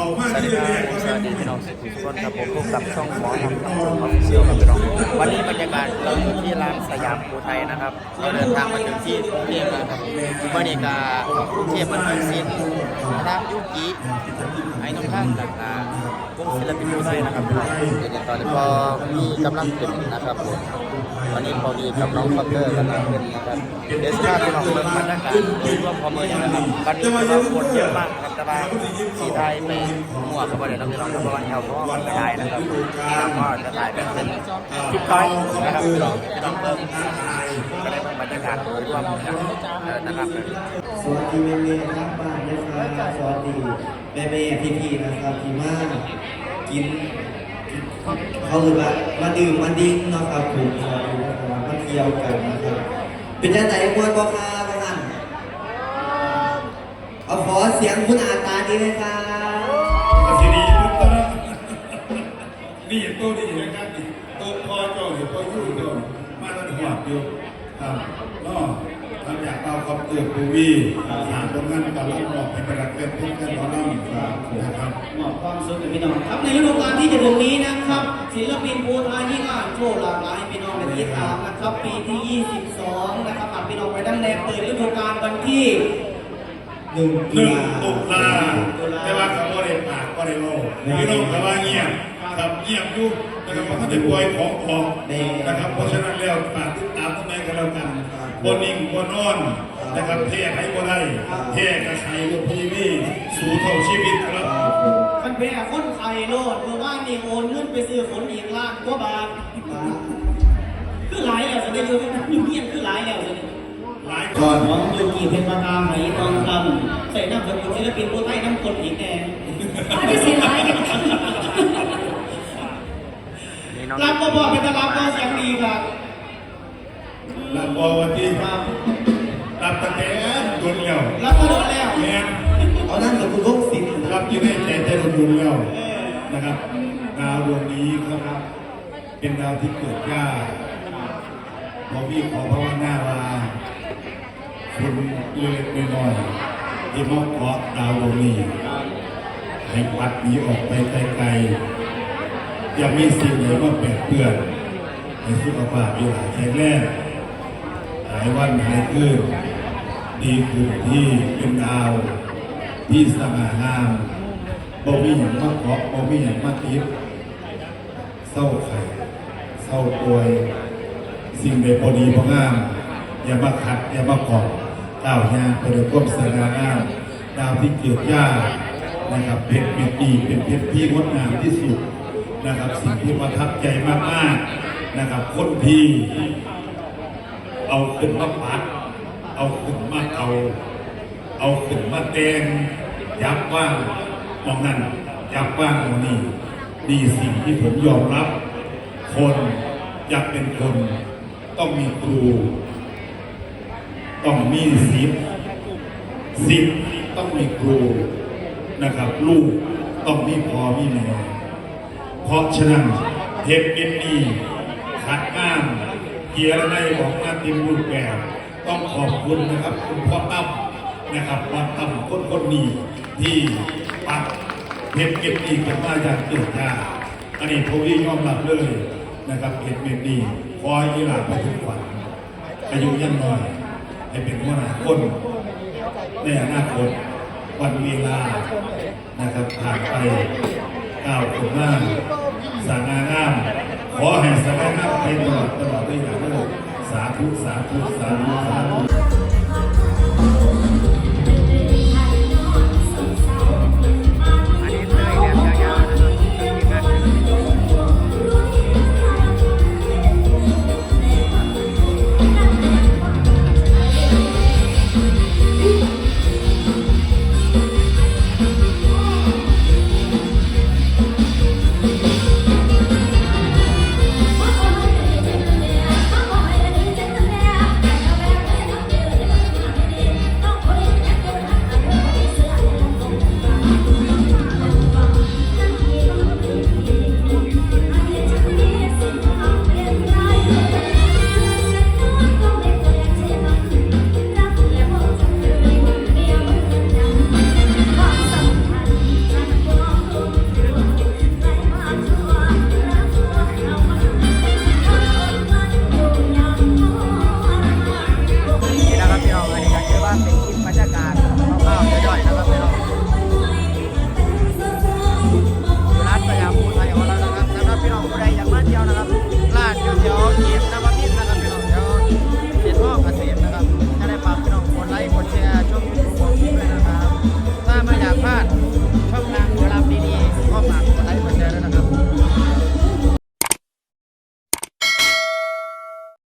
เขามาสวัสที่ดีครับแรกๆก็สเป็วัสดีพี่น้องสุขุมสุขครับผมพบกับช่องหมอลำลำจนออฟฟิเชียลครับพี่น้องวันนี้บรรยากาศเราอยู่ที่ร้านสยามภูไทยนะครับเราเดินทางมาถึงที่กรุงเทพแล้วครับบรรยากาศกรุงเทพมันเป็นสิ้นน้ำยุกิไอ้น้องข้างต่างๆวงศิลปินภูไทยนะครับพี่น้องเดี๋ยวตอนนี้พอมีกำลังขึ้นนะครับผมวันนี้พอดีกับน้องฟักเกอร์กำลังขึ้นนะครับเดี๋ยวสภาพพี่น้องเมืองบรรยากาศโดยรวมพอเมืองนะครับวันนี้เราคนเยอะมากครับแต่ว่าสีไทยไมั่วกับประเด็นน้องพี่น้องครับเพราะว่าแถวเพราะว่ามันได้นะครับเราก็จะถ่ายเป็นเป็นคลิปน้อยนะครับพี่น้องพี่น้องเพิ่มก็ได้บรรยากาศโดยรวมนะครับสวัสดีเมย์ครับบ้านนะครับสวัสดีแม่เมย์พี่พี่นะครับที่มากินเขาคือว่ามาดื่มมาดิ้งนะครับผมสวัสดีนะครับมาเที่ยวกันนะครับเป็นยังไงมวนบ่ครับพ่อท่านเอาขอเสียงคุณอาตาดีเลยครับ นี่ตัวนี้นะครับตัวพ่อเจ้าหรือพ่อยุ่งเจ้ามาแล้วหัวอยู่ครับก็ทำอยากเอาคำเตือนปูวีหาตรงนั้นตอนรับอกให้ไปรักเป็นเพื่อนกันตอนนั้นนะครับมอบความสุขกับพี่น้องครับในฤดูกาลที่จะถึงนี้นะครับ ศิลปินภูไทยที่งานโชว์หลากหลายพี่น้องได้ติดตามนะครับปีที่ 22 นะครับฝากพี่น้องไปตั้งแต่เปิดฤดูกาลวันที่หนึ่งตุลาแต่ว่าเขาบ่ได้ปากบ่ได้โลพี่น้องเขาว่าเงียบ ครับเงียบอยู่นะครับเพราะเขาจะปล่อยของออกนะครับเพราะฉะนั้นแล้วฝากติดตามทำไมกันแล้วกันบนนิ่งบนนอนนะครับเทให้บ่ได้เทกระชัยลูกพีวีสู่เท่าชีวิตครับคันเบะคนไทยโลดเมื่อว่านนี่โอนเงินไปซื้อขนอีกล้านกว่าบาทคือหลายแล้วจะได้อยู่อยู่เงียบคือหลายแล้วจะได้หลายคก่อนนของยูกีเพชรประกาไหทองคำใส่น้ำสกุลศิลปินภูไทยน้ำกลอีกแน่ไม่ได้เสียหายกัน นี่น้องรับก็บอกเป็นตลาดก็เสียงดีครับรับบอวันที่รับรับตะแกนโดนแล้วรับก็โดนแล้วแม่นเอานั่นกับคุณลูกศิษย์รับอยืนในใจใจโดนแล้วนะครับดาวดวงนี้ครับ เป็นดาวที่เกิดยากพอพี่ขอภาวนาว่าคุณเล็กๆน้อยๆที่มาเกาะดาวดวงนี้ให้ปัดหนีออกไปไกลๆ อย่ามีสิ่งไหนมาแปดเปื้อนให้สุขภาพอยู่หลายแข็งแรงหายวันหายคืนดีขึ้นที่เป็นดาว ที่สง่างามบ่มีอย่างมาเกาะบ่มีอย่างมาติดเศร้าไข่เศร้าป่วย สิ่งใดพอดีพองาม อย่ามาขัด อย่ามาเกาะก้าวยางไปด้วยก้มสง่างามดาวที่เกิดยากนะครับเพชรเม็ดดีเป็นเพชรที่งดงามที่สุด นะครับสิ่งที่ประทับใจมากๆนะครับ คนที่เอาขึ้นมาปัด เอาขึ้นมาเอา เอาขึ้นมาแตงยับว่างมองนั่นยับว่างตรงนี้ดีสิ่งที่ผมยอมรับ คนอยากเป็นคน ต้องมีครู ต้องมีสิบสิบต้องมีครูนะครับ ลูกต้องมีพ่อมีแม่ เพราะฉะนั้นเทปเอ็นดีขัดงานเกียร์ในของงานทีมรูปแบบต้องขอบคุณนะครับคุณพ่อตั้มนะครับพ่อตั้มคนคนนี้ที่ปักเทปเอ็นดีกันมาอย่างเกิดยาอันนี้ผมที่ยอมรับเลยนะครับเทปเอ็นดีคอยยีหลาไปทุกวันอายุยังน้อยให้เป็นหัวหน้าคนในอนาคตวันเวลานะครับผ่านไป ก้าวขึ้นมาสางางามขอให้สางางามเปตลอดตลอดไปอย่างนั้นสาธุสาธุสาธุสาธุ